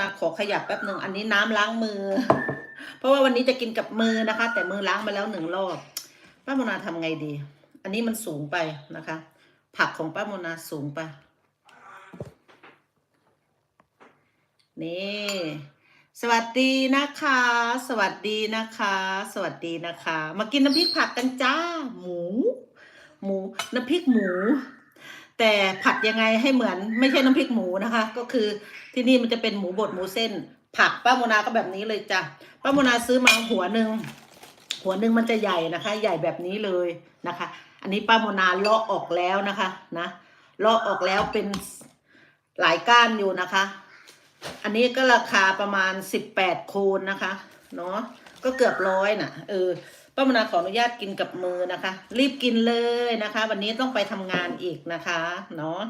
นะขอขยับแป๊บหนึ่งอันนี้น้ำล้างมือ เพราะว่าวันนี้จะกินกับมือนะคะ แต่มือล้างมาแล้วหนึ่งรอบ ป้าโมนาทำไงดี อันนี้มันสูงไปนะคะ ผักของป้าโมนาสูงไป นี่ สวัสดีนะคะ สวัสดีนะคะ สวัสดีนะคะ มากินน้ำพริกผักกันจ้า หมู หมู น้ำพริกหมู แต่ผัดยังไงให้เหมือนไม่ใช่น้ำพริกหมูนะคะ ก็คือที่นี่มันจะเป็นหมูบดหมูเส้น ผักป้าโมนาก็แบบนี้เลยจ้ะป้าโมนาซื้อมาหัวหนึ่งหัวหนึ่งมันจะใหญ่นะคะ ใหญ่แบบนี้เลยนะคะ อันนี้ป้าโมนาเลาะออกแล้วนะคะนะเลาะออกแล้วเป็นหลายก้านอยู่นะคะ อันนี้ก็ราคาประมาณสิบแปดคูณนะคะเนาะก็เกือบร้อยน่ะเออ ป้ามนาขออนุญาตกินกับมือนะคะ รีบกินเลยนะคะ วันนี้ต้องไปทำงานอีกนะคะเนาะ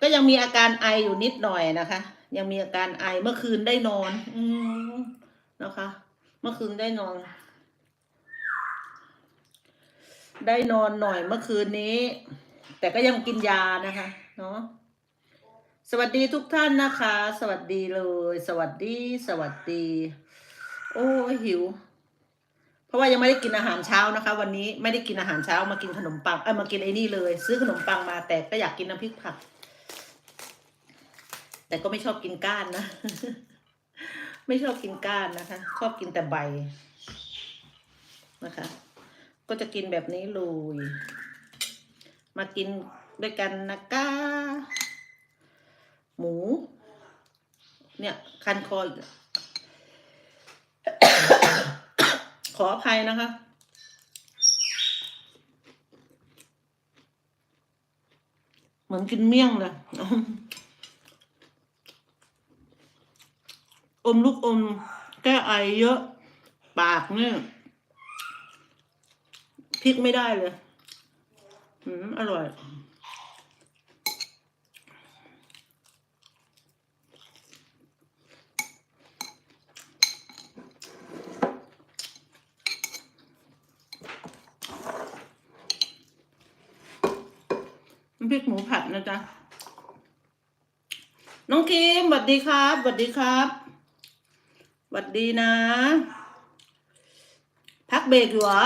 ก็ยังมีอาการไออยู่นิดหน่อยนะคะ ยังมีอาการไอเมื่อคืนได้นอน อืมนะคะ เมื่อคืนได้นอน ได้นอนหน่อยเมื่อคืนนี้ แต่ก็ยังกินยานะคะ เนาะสวัสดีทุกท่านนะคะ สวัสดีเลย สวัสดี สวัสดี โอ้หิว ราะว่ายังไม่ได้กินอาหารเช้านะคะ วันนี้ไม่ได้กินอาหารเช้ามากินขนมปังเอ้ยมากินไอ้นี่เลย ซื้อขนมปังมาแต่ก็อยากกินน้ำพริกผัก แต่ก็ไม่ชอบกินก้านนะ ไม่ชอบกินก้านนะคะ ชอบกินแต่ใบนะคะ ก็จะกินแบบนี้เลยมากินด้วยกันนะคะหมู เนี่ยคันคออีก ขออภัยนะคะ เหมือนกินเมี่ยงเลยอมลูกอม แก้ไอเยอะ ปากเนี่ยพริกไม่ได้เลย อืม อร่อย น้ำพริกหมูผัดนะจ๊ะ น้องคิมสวัสดีครับสวัสดีครับสวัสดีนะ พักเบรกอยู่เหรอ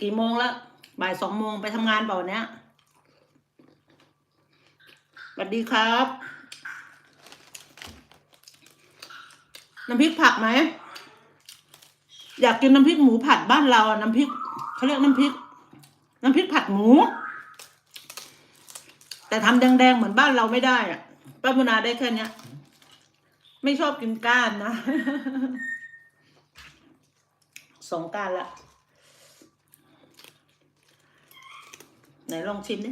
กี่โมงแล้วบ่ายสองโมงไปทำงานเปล่าวันเนี้ยสวัสดีครับ น้ำพริกผักไหม อยากกินน้ำพริกหมูผัดบ้านเราอะน้ำพริกเขาเรียกน้ำพริก น้ำพริกผัดหมู แต่ทำแดงๆเหมือนบ้านเราไม่ได้อะป้ามุนาได้แค่เนี้ย ไม่ชอบกินก้านนะสองก้านละไหนลองชิมดิ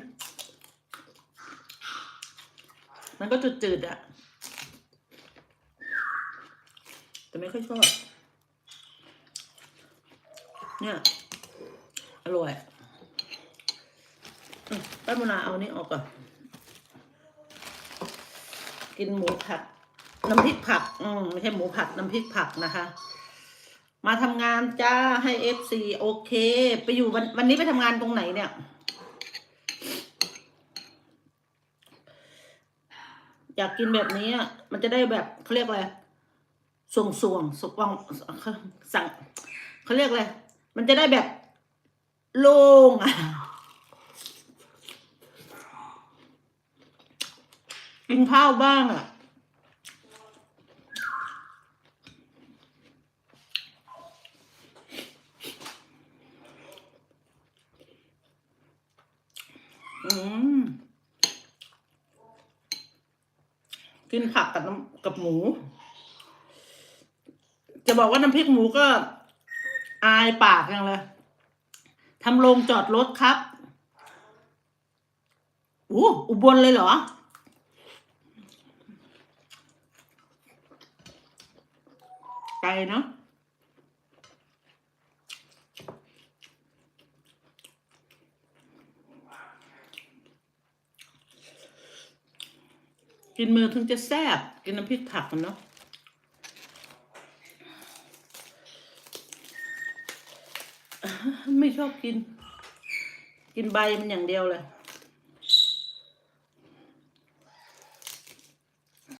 มันก็จืดๆอะแต่ไม่ค่อยชอบ เนี่ย อร่อยอืมป้ามนาเอานี่ออกก่อน กินหมูผัด น้ำพริกผัก อืมไม่ใช่หมูผัด น้ำพริกผักนะคะ มาทำงานจ้าให้เอฟซีโอเค ไปอยู่วันวันนี้ไปทำงานตรงไหนเนี่ย อยากกินแบบนี้มันจะได้แบบเขาเรียกอะไรส่วงส่วงสุกวางสั่งเขาเรียกอะไร มันจะได้แบบโล่งอะกินข้าวบ้างอะอืมกินผักกับน้ำกับหมู จะบอกว่าน้ำพริกหมูก็ อายปากยังเลยทำโรงจอดรถครับโอ้อุบลเลยเหรอ ไกลเนาะกินมือถึงจะแซ่บกินน้ำพริกผักมันเนาะ ไม่ชอบกิน กินใบมันอย่างเดียวเลย